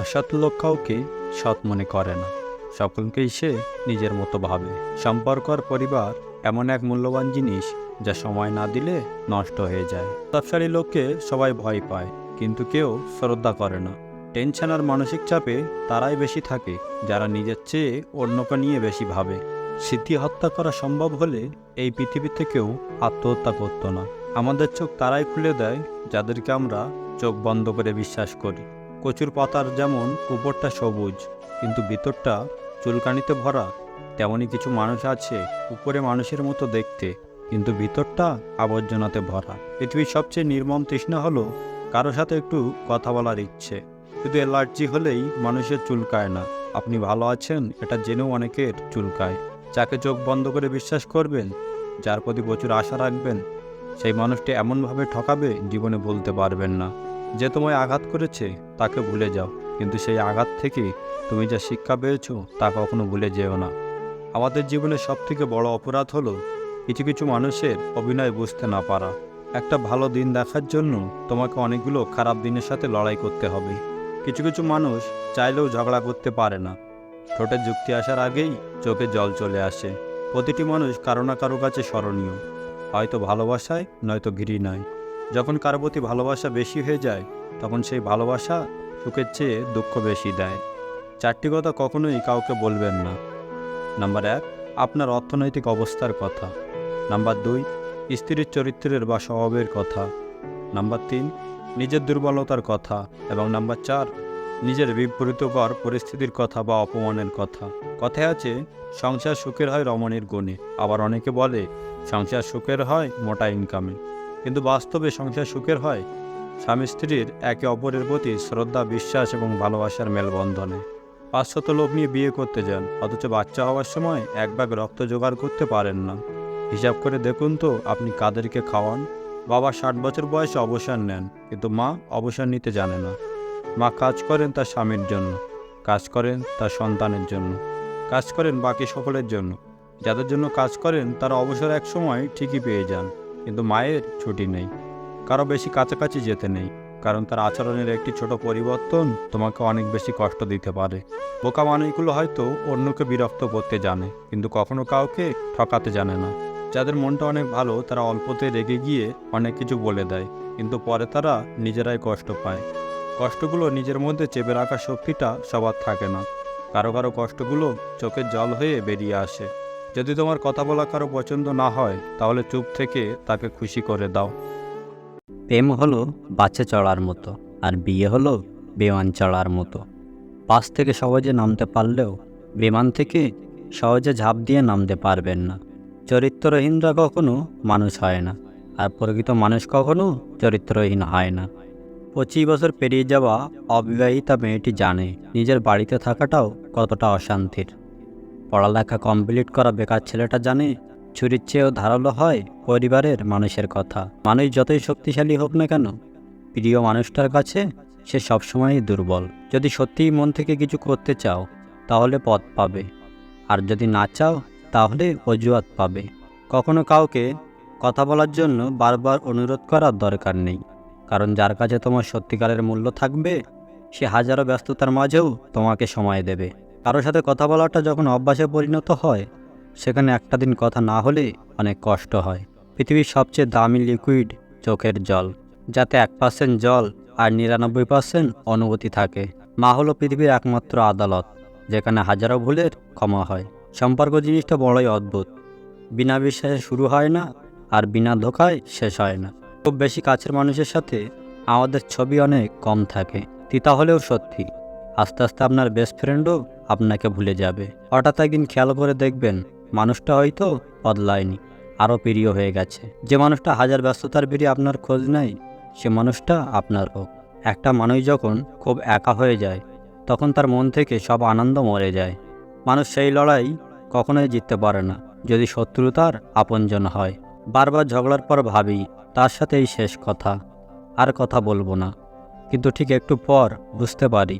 অসৎ লোক কাউকে সৎ মনে করে না। সকলকেই সে নিজের মতো ভাবে। সম্পর্ক আর পরিবার এমন এক মূল্যবান জিনিস যা সময় না দিলে নষ্ট হয়ে যায়। প্রতাপশালী লোককে সবাই ভয় পায়, কিন্তু কেউ শ্রদ্ধা করে না। টেনশন আর মানসিক চাপে তারাই বেশি থাকে, যারা নিজের চেয়ে অন্যকে নিয়ে বেশি ভাবে। স্মৃতি হত্যা করা সম্ভব হলে এই পৃথিবীতে কেউ আত্মহত্যা করতো না। আমাদের চোখ তারাই খুলে দেয়, যাদেরকে আমরা চোখ বন্ধ করে বিশ্বাস করি। কচুর পাতার যেমন উপরটা সবুজ, কিন্তু ভিতরটা চুলকানিতে ভরা তেমনই কিছু মানুষ আছে উপরে মানুষের মতো দেখতে, কিন্তু ভিতরটা আবর্জনাতে ভরা। পৃথিবীর সবচেয়ে নির্মম তৃষ্ণা হলো কারও সাথে একটু কথা বলার ইচ্ছে। শুধু অ্যালার্জি হলেই মানুষের চুলকায় না। আপনি ভালো আছেন, এটা জেনেও অনেকের চুলকায়। যাকে চোখ বন্ধ করে বিশ্বাস করবেন, যার প্রতি প্রচুর আশা রাখবেন, সেই মানুষটি এমনভাবে ঠকাবে, জীবনে বলতে পারবেন না। যে তোমায় আঘাত করেছে, তাকে ভুলে যাও। কিন্তু সেই আঘাত থেকে তুমি যা শিক্ষা পেয়েছ, তা কখনো ভুলে যেও না। আমাদের জীবনের সবথেকে বড় অপরাধ হলো, কিছু কিছু মানুষের অভিনয় বুঝতে না পারা। একটা ভালো দিন দেখার জন্য তোমাকে অনেকগুলো খারাপ দিনের সাথে লড়াই করতে হবে। কিছু কিছু মানুষ চাইলেও ঝগড়া করতে পারে না। ঠোঁটে যুক্তি আসার আগেই চোখে জল চলে আসে। প্রতিটি মানুষ কারও না কারও কাছে স্মরণীয়। হয়তো ভালোবাসায়, নয়তো ঘৃণায়। যখন কারও প্রতি ভালোবাসা বেশি হয়ে যায়, তখন সেই ভালোবাসা সুখের চেয়ে দুঃখ বেশি দেয়। চারটি কথা কখনোই কাউকে বলবেন না। নাম্বার এক, আপনার অর্থনৈতিক অবস্থার কথা। নাম্বার দুই, স্ত্রীর চরিত্রের বা স্বভাবের কথা। নাম্বার তিন, নিজের দুর্বলতার কথা। এবং নাম্বার চার, নিজের বিপরীতকর পরিস্থিতির কথা বা অপমানের কথা। কথায় আছে, সংসার সুখের হয় রমণীর গুণে। আবার অনেকে বলে, সংসার সুখের হয় মোটা ইনকামে কিন্তু বাস্তবে সংসার সুখের হয়? স্বামী স্ত্রীর একে অপরের প্রতি শ্রদ্ধা, বিশ্বাস এবং ভালোবাসার মেলবন্ধনে। পাঁচশত লোক নিয়ে বিয়ে করতে যান, অথচ বাচ্চা হওয়ার সময় এক রক্ত জোগাড় করতে পারেন না। হিসাব করে দেখুন তো, আপনি কাদেরকে খাওয়ান? বাবা ষাট বছর বয়সে অবসর নেন, কিন্তু মা অবসর নিতে জানে না। মা কাজ করেন তার স্বামীর জন্য, কাজ করেন তার সন্তানের জন্য, কাজ করেন বাকি সকলের জন্য। যাদের জন্য কাজ করেন, তারা অবসর এক সময় ঠিকই পেয়ে যান। কিন্তু মায়ের ছুটি নেই। কারও বেশি কাছাকাছি যেতে নেই, কারণ তার আচরণের একটি ছোট পরিবর্তন তোমাকে অনেক বেশি কষ্ট দিতে পারে। বোকা মানুষগুলো হয়তো অন্যকে বিরক্ত করতে জানে, কিন্তু কখনো কাউকে ঠকাতে জানে না। যাদের মনটা অনেক ভালো, তারা অল্পতে রেগে গিয়ে অনেক কিছু বলে দেয়, কিন্তু পরে তারা নিজেরাই কষ্ট পায়। কষ্টগুলো নিজের মধ্যে চেপে রাখার শক্তিটা সবার থাকে না। কারও কারও কষ্টগুলো চোখের জল হয়ে বেরিয়ে আসে। যদি তোমার কথা বলা কারও পছন্দ না হয়, তাহলে চুপ থেকে তাকে খুশি করে দাও। প্রেম হলো বাচ্চা চড়ার মতো, আর বিয়ে হলো বিমান চড়ার মতো। পাশ থেকে সহজে নামতে পারলেও বিমান থেকে সহজে ঝাঁপ দিয়ে নামতে পারবেন না। চরিত্রহীনরা কখনো মানুষ হয় না, আর প্রকৃত মানুষ কখনো চরিত্রহীন হয় না। পঁচিশ বছর পেরিয়ে যাওয়া অবিবাহিতা মেয়েটি জানে, নিজের বাড়িতে থাকাটাও কতটা অশান্তির। পড়ালেখা কমপ্লিট করা বেকার ছেলেটা জানে, ছুরির চেয়েও ধারালো হয় পরিবারের মানুষের কথা। মানুষ যতই শক্তিশালী হোক না কেন, প্রিয় মানুষটার কাছে সে সবসময়ই দুর্বল। যদি সত্যিই মন থেকে কিছু করতে চাও, তাহলে পথ পাবে। আর যদি না চাও, তাহলে অজুহাত পাবে। কখনো কাউকে কথা বলার জন্য বারবার অনুরোধ করার দরকার নেই। কারণ যার কাছে তোমার সত্যিকারের মূল্য থাকবে, সে হাজারো ব্যস্ততার মাঝেও তোমাকে সময় দেবে। কারোর সাথে কথা বলাটা যখন অভ্যাসে পরিণত হয়, সেখানে একটা দিন কথা না হলে অনেক কষ্ট হয়। পৃথিবীর সবচেয়ে দামি লিকুইড চোখের জল, যাতে এক পার্সেন্ট জল আর নিরানব্বই পার্সেন্ট অনুভূতি থাকে। মা হলো পৃথিবীর একমাত্র আদালত, যেখানে হাজারো ভুলের ক্ষমা হয়। সম্পর্ক জিনিসটা বড়ই অদ্ভুত। বিনা বিশ্বাসে শুরু হয় না আর বিনা ধোকায় শেষ হয় না। খুব বেশি কাছের মানুষের সাথে আমাদের ছবি অনেক কম থাকে। তিতা হলেও সত্যি। আস্তে আস্তে আপনার বেস্ট ফ্রেন্ডও আপনাকে ভুলে যাবে। হঠাৎ একদিন খেয়াল করে দেখবেন মানুষটা হয়তো বদলায়নি আরও প্রিয় হয়ে গেছে। যে মানুষটা হাজার ব্যস্ততার বেরিয়ে আপনার খোঁজ নেয়, সে মানুষটা আপনার হোক। একটা মানুষ যখন খুব একা হয়ে যায়, তখন তার মন থেকে সব আনন্দ মরে যায়। মানুষ সেই লড়াই কখনোই জিততে পারে না, যদি শত্রু তার আপনজন হয়। বারবার ঝগড়ার পর ভাবি, তার সাথে এই শেষ কথা, আর কথা বলব না। কিন্তু ঠিক একটু পর বুঝতে পারি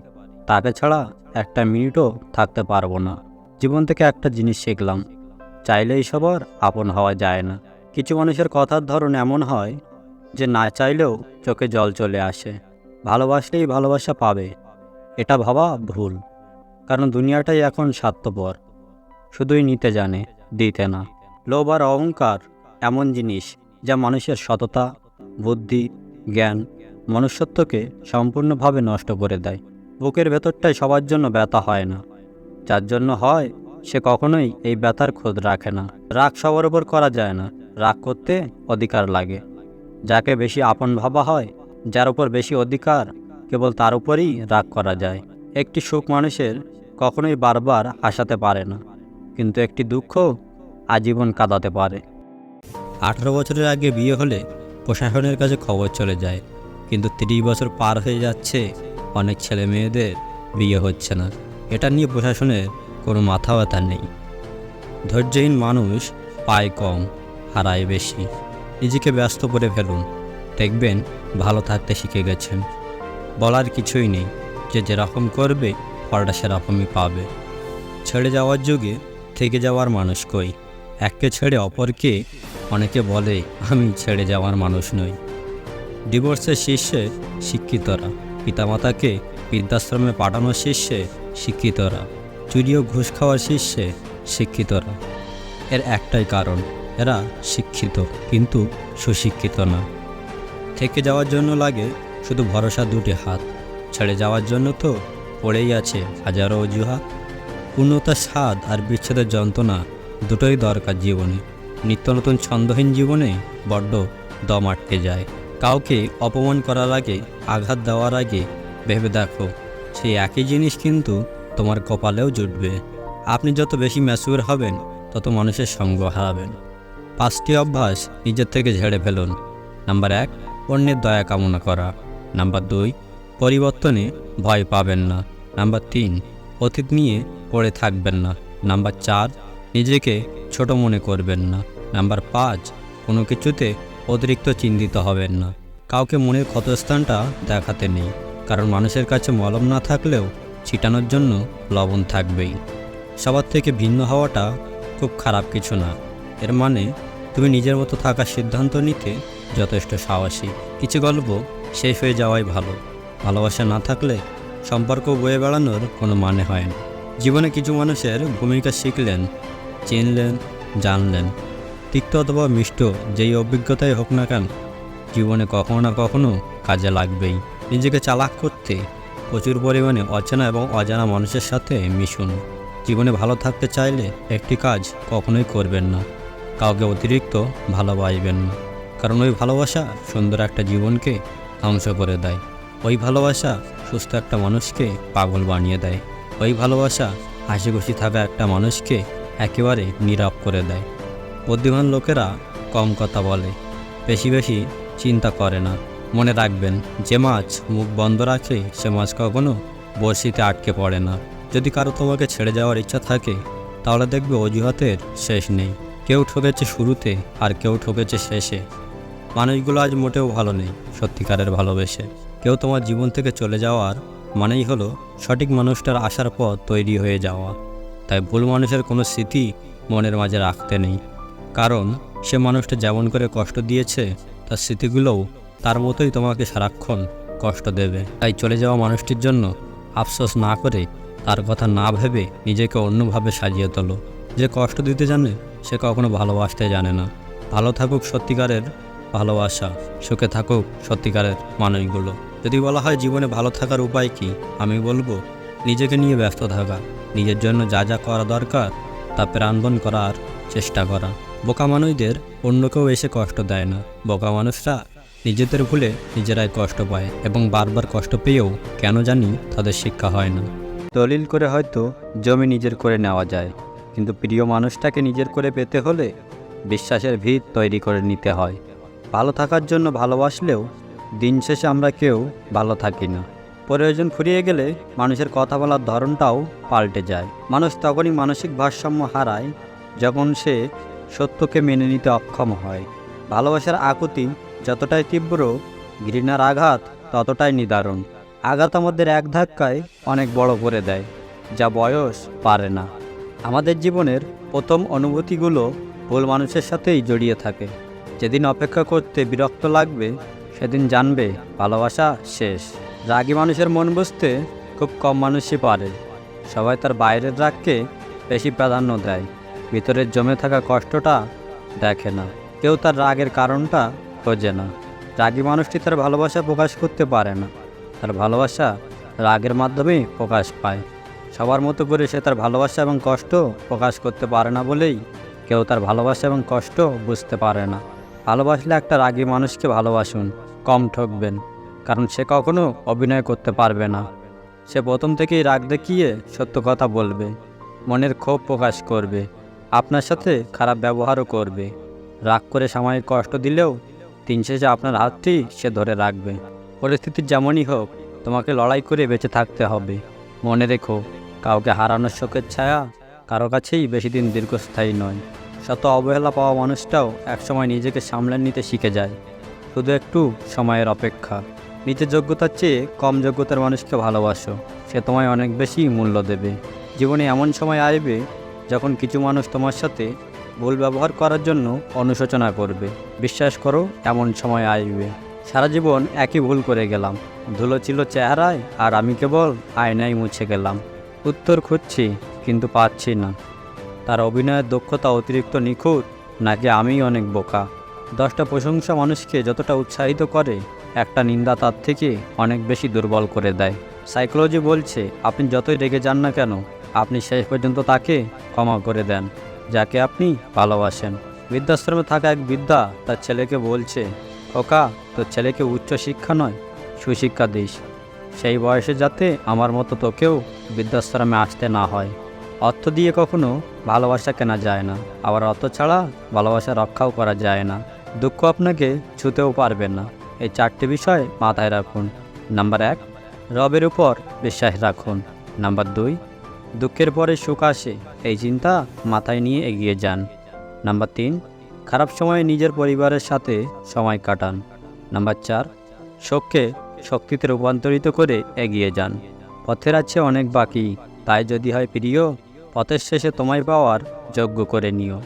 তাকে ছাড়া একটা মিনিটও থাকতে পারব না। জীবন থেকে একটা জিনিস শিখলাম। চাইলে চাইলেই সবার আপন হওয়া যায় না। কিছু মানুষের কথার ধরন এমন হয় যে, না চাইলেও চোখে জল চলে আসে। ভালোবাসলেই ভালোবাসা পাবে। এটা ভাবা ভুল। কারণ দুনিয়াটাই এখন স্বার্থপর। শুধুই নিতে জানে, দিতে না। লোভ আর অহংকার এমন জিনিস যা মানুষের সততা, বুদ্ধি, জ্ঞান, মনুষ্যত্বকে সম্পূর্ণভাবে নষ্ট করে দেয়। বুকের ভেতরটাই সবার জন্য ব্যথা হয় না। যার জন্য হয়, সে কখনোই এই ব্যথার খোঁজ রাখে না। রাগ সবার উপর করা যায় না। রাগ করতে অধিকার লাগে। যাকে বেশি আপন ভাবা হয়, যার উপর বেশি অধিকার, কেবল তার উপরেই রাগ করা যায়। একটি সুখ মানুষের কখনোই বারবার হাসাতে পারে না, কিন্তু একটি দুঃখ আজীবন কাঁদাতে পারে। আঠারো বছরের আগে বিয়ে হলে প্রশাসনের কাছে খবর চলে যায়, কিন্তু তিরিশ বছর পার হয়ে যাচ্ছে অনেক ছেলে মেয়েদের বিয়ে হচ্ছে না। এটা নিয়ে প্রশাসনের কোনো মাথা ব্যথা নেই। ধৈর্যহীন মানুষ পায় কম, হারায় বেশি। নিজেকে ব্যস্ত করে ফেলুন। দেখবেন ভালো থাকতে শিখে গেছেন। বলার কিছুই নেই। যে যেরকম করবে ফলটা সেরকমই পাবে। ছেড়ে যাওয়ার যুগে থেকে যাওয়ার মানুষ কই? এককে ছেড়ে অপরকে অনেকে বলে, আমি ছেড়ে যাওয়ার মানুষ নই। ডিভোর্সের শীর্ষে শিক্ষিতরা। পিতামাতাকে বৃদ্ধাশ্রমে পাঠানোর শীর্ষে শিক্ষিতরা, চুরি ও ঘুষ খাওয়ার শীর্ষে শিক্ষিতরা। এর একটাই কারণ, এরা শিক্ষিত, কিন্তু সুশিক্ষিত না। থেকে যাওয়ার জন্য লাগে শুধু ভরসা দুটি হাত, ছেড়ে যাওয়ার জন্য তো পড়েই আছে হাজারো অজুহাত। পূর্ণতার স্বাদ আর বিচ্ছেদের যন্ত্রণা দুটোই দরকার জীবনে। নিত্য নতুন ছন্দহীন জীবনে বড্ড দম আটকে যায়। কাউকে অপমান করার আগে, আঘাত দেওয়ার আগে ভেবে দেখো, সেই একই জিনিস কিন্তু তোমার কপালেও জুটবে। আপনি যত বেশি ম্যাচুর হবেন, তত মানুষের সঙ্গ হারাবেন। পাঁচটি অভ্যাস নিজের থেকে ঝেড়ে ফেলুন। নাম্বার এক, অন্যের দয়া কামনা করা। নাম্বার দুই, পরিবর্তনে ভয় পাবেন না। নাম্বার তিন, অতীত নিয়ে পড়ে থাকবেন না। নাম্বার চার, নিজেকে ছোট মনে করবেন না। নাম্বার পাঁচ, কোনো কিছুতে অতিরিক্ত চিন্তিত হবেন না। কাউকে মনের ক্ষতস্থানটা দেখাতে নেই। কারণ মানুষের কাছে মলম না থাকলেও ছিটানোর জন্য লবণ থাকবেই। সবার থেকে ভিন্ন হওয়াটা খুব খারাপ কিছু না। এর মানে তুমি নিজের মতো থাকার সিদ্ধান্ত নিতে যথেষ্ট সাহসী। কিছু গল্প শেষ হয়ে যাওয়াই ভালো। ভালোবাসা না থাকলে সম্পর্ক বয়ে বেড়ানোর কোনো মানে হয় না। জীবনে কিছু মানুষের ভূমিকা শিখলেন, চিনলেন, জানলেন। তিক্ত অথবা মিষ্ট, যেই অভিজ্ঞতাই হোক না কেন, জীবনে কখনো না কখনো কাজে লাগবেই। নিজেকে চালাক করতে প্রচুর পরিমাণে অচেনা এবং অজানা মানুষের সাথে মিশুন। জীবনে ভালো থাকতে চাইলে একটি কাজ কখনোই করবেন না। কাউকে অতিরিক্ত ভালোবাসবেন না। কারণ ওই ভালোবাসা সুন্দর একটা জীবনকে ধ্বংস করে দেয়। ওই ভালোবাসা সুস্থ একটা মানুষকে পাগল বানিয়ে দেয়। ওই ভালোবাসা হাসি খুশি থাকা একটা মানুষকে একেবারে নীরব করে দেয়। বুদ্ধিমান লোকেরা কম কথা বলে। বেশি বেশি চিন্তা করে না। মনে রাখবেন, যে মাছ মুখ বন্ধ রাখে, সে মাছ কখনো বড়শিতে আটকে পড়ে না। যদি কারও তোমাকে ছেড়ে যাওয়ার ইচ্ছা থাকে, তাহলে দেখবে অজুহাতের শেষ নেই। কেউ ঠকেছে শুরুতে, আর কেউ ঠকেছে শেষে। মানুষগুলো আজ মোটেও ভালো নেই, সত্যিকারের ভালোবেসে। কেউ তোমার জীবন থেকে চলে যাওয়ার মানেই হলো সঠিক মানুষটার আসার পর তৈরি হয়ে যাওয়া। তাই ভুল মানুষের কোনো স্মৃতি মনের মাঝে রাখতে নেই। কারণ সে মানুষটা যেমন করে কষ্ট দিয়েছে, তার স্মৃতিগুলোও তার মতোই তোমাকে সারাক্ষণ কষ্ট দেবে। তাই চলে যাওয়া মানুষটির জন্য আফসোস না করে তার কথা না ভেবে নিজেকে অন্যভাবে সাজিয়ে তোলো। যে কষ্ট দিতে জানে, সে কখনো ভালোবাসতে জানে না। ভালো থাকুক সত্যিকারের ভালোবাসা, সুখে থাকুক সত্যিকারের মানুষগুলো। যদি বলা হয় জীবনে ভালো থাকার উপায় কি, আমি বলব নিজেকে নিয়ে ব্যস্ত থাকা। নিজের জন্য যা যা করা দরকার, তা প্রাণবন করার চেষ্টা করা। বোকা মানুষদের অন্য কেউ এসে কষ্ট দেয় না। বোকা মানুষরা নিজেদের ভুলে নিজেরাই কষ্ট পায় এবং বারবার কষ্ট পেয়েও কেন জানি তাদের শিক্ষা হয় না। দলিল করে হয়তো জমি নিজের করে নেওয়া যায়, কিন্তু প্রিয় মানুষটাকে নিজের করে পেতে হলে বিশ্বাসের ভিত তৈরি করে নিতে হয়। ভালো থাকার জন্য ভালোবাসলেও দিন শেষে আমরা কেউ ভালো থাকি না। প্রয়োজন ফুরিয়ে গেলে মানুষের কথা বলার ধরনটাও পাল্টে যায়। মানুষ তখনই মানসিক ভারসাম্য হারায় যখন সে সত্যকে মেনে নিতে অক্ষম হয়। ভালোবাসার আকুতি যতটাই তীব্র, ঘৃণার আঘাত ততটাই নিদারুণ। আঘাত আমাদের এক ধাক্কায় অনেক বড় করে দেয়, যা বয়স পারে না। আমাদের জীবনের প্রথম অনুভূতিগুলো ভুল মানুষের সাথেই জড়িয়ে থাকে। যেদিন অপেক্ষা করতে বিরক্ত লাগবে, সেদিন জানবে ভালোবাসা শেষ। রাগী মানুষের মন বুঝতে খুব কম মানুষই পারে। সবাই তার বাইরের রাগকে বেশি প্রাধান্য দেয়। ভিতরের জমে থাকা কষ্টটা দেখে না। কেউ তার রাগের কারণটা খোঁজে না। রাগী মানুষটি তার ভালোবাসা প্রকাশ করতে পারে না। তার ভালোবাসা রাগের মাধ্যমেই প্রকাশ পায়। সবার মতো করে সে তার ভালোবাসা এবং কষ্ট প্রকাশ করতে পারে না বলেই কেউ তার ভালোবাসা এবং কষ্ট বুঝতে পারে না। ভালোবাসলে একটা রাগী মানুষকে ভালোবাসুন, কম ঠকবেন, কারণ সে কখনো অভিনয় করতে পারবে না। সে প্রথম থেকেই রাগ দেখিয়ে সত্য কথা বলবে, মনের ক্ষোভ প্রকাশ করবে। আপনার সাথে খারাপ ব্যবহারও করবে। রাগ করে সাময়িক কষ্ট দিলেও দিন শেষে আপনার হাতটি সে ধরে রাখবে। পরিস্থিতি যেমনই হোক, তোমাকে লড়াই করে বেঁচে থাকতে হবে। মনে রেখো, কাউকে হারানোর শোকের ছায়া কারও কাছেই বেশি দিন দীর্ঘস্থায়ী নয়। শত অবহেলা পাওয়া মানুষটাও একসময় নিজেকে সামলে নিতে শিখে যায়। শুধু একটু সময়ের অপেক্ষা। নিজের যোগ্যতার চেয়ে কম যোগ্যতার মানুষকে ভালোবাসো। সে তোমায় অনেক বেশি মূল্য দেবে। জীবনে এমন সময় আসবে যখন কিছু মানুষ তোমার সাথে ভুল ব্যবহার করার জন্য অনুশোচনা করবে, বিশ্বাস করো, এমন সময় আসবে। সারা জীবন একই ভুল করে গেলাম। ধুলো ছিল চেহারায়, আর আমি কেবল আয়নায় মুছে গেলাম। উত্তর খুঁজছি, কিন্তু পাচ্ছি না। তার অভিনয়ের দক্ষতা অতিরিক্ত নিখুঁত, নাকি আমিই অনেক বোকা? দশটা প্রশংসা মানুষকে যতটা উৎসাহিত করে, একটা নিন্দা তার থেকে অনেক বেশি দুর্বল করে দেয়। সাইকোলজি বলছে, আপনি যতই রেগে যান না কেন আপনি শেষ পর্যন্ত তাকে ক্ষমা করে দেন, যাকে আপনি ভালোবাসেন। বৃদ্ধাশ্রমে থাকা এক বৃদ্ধা তার ছেলেকে বলছে ওকা তোর ছেলেকে উচ্চ শিক্ষা নয়, সুশিক্ষা দিস। সেই বয়সে যাতে আমার মতো তোকেও বৃদ্ধাশ্রমে আসতে না হয়। অর্থ দিয়ে কখনো ভালোবাসা কেনা যায় না, আবার অর্থ ছাড়া ভালোবাসা রক্ষাও করা যায় না। দুঃখ আপনাকে ছুতেও পারবে না। এই চারটি বিষয় মাথায় রাখুন। নাম্বার এক, রবের উপর বিশ্বাস রাখুন। নাম্বার দুই দুঃখের পরে সুখ আসে, এই চিন্তা মাথায় নিয়ে এগিয়ে যান। নাম্বার তিন, খারাপ সময়ে নিজের পরিবারের সাথে সময় কাটান। নাম্বার চার, শোককে শক্তিতে রূপান্তরিত করে এগিয়ে যান। পথের আছে অনেক বাকি, তাই যদি হয় প্রিয়, পথের শেষে তোমায় পাওয়ার যোগ্য করে নিও।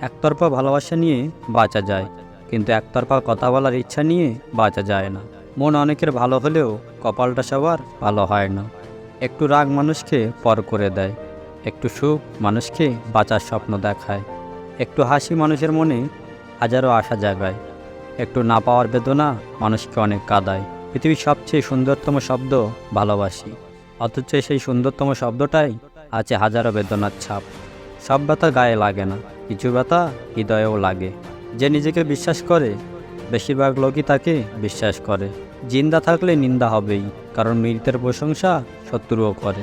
একতরফা ভালোবাসা নিয়ে বাঁচা যায়, কিন্তু একতরফা কথা বলার ইচ্ছা নিয়ে বাঁচা যায় না। মন অনেকের ভালো হলেও কপালটা সবার ভালো হয় না। একটু রাগ মানুষকে পর করে দেয়, একটু সুখ মানুষকে বাঁচার স্বপ্ন দেখায়, একটু হাসি মানুষের মনে হাজারো আশা জাগায়, একটু না পাওয়ার বেদনা মানুষকে অনেক কাদায়। পৃথিবীর সবচেয়ে সুন্দরতম শব্দ ভালোবাসি, অথচ সেই সুন্দরতম শব্দটাই আছে হাজারো বেদনার ছাপ। সব ব্যথা গায়ে লাগে না, কিছু ব্যথা হৃদয়েও লাগে। যে নিজেকে বিশ্বাস করে, বেশিরভাগ লোকই তাকে বিশ্বাস করে। জিন্দা থাকলে নিন্দা হবেই, কারণ মৃতের প্রশংসা শত্রুও করে।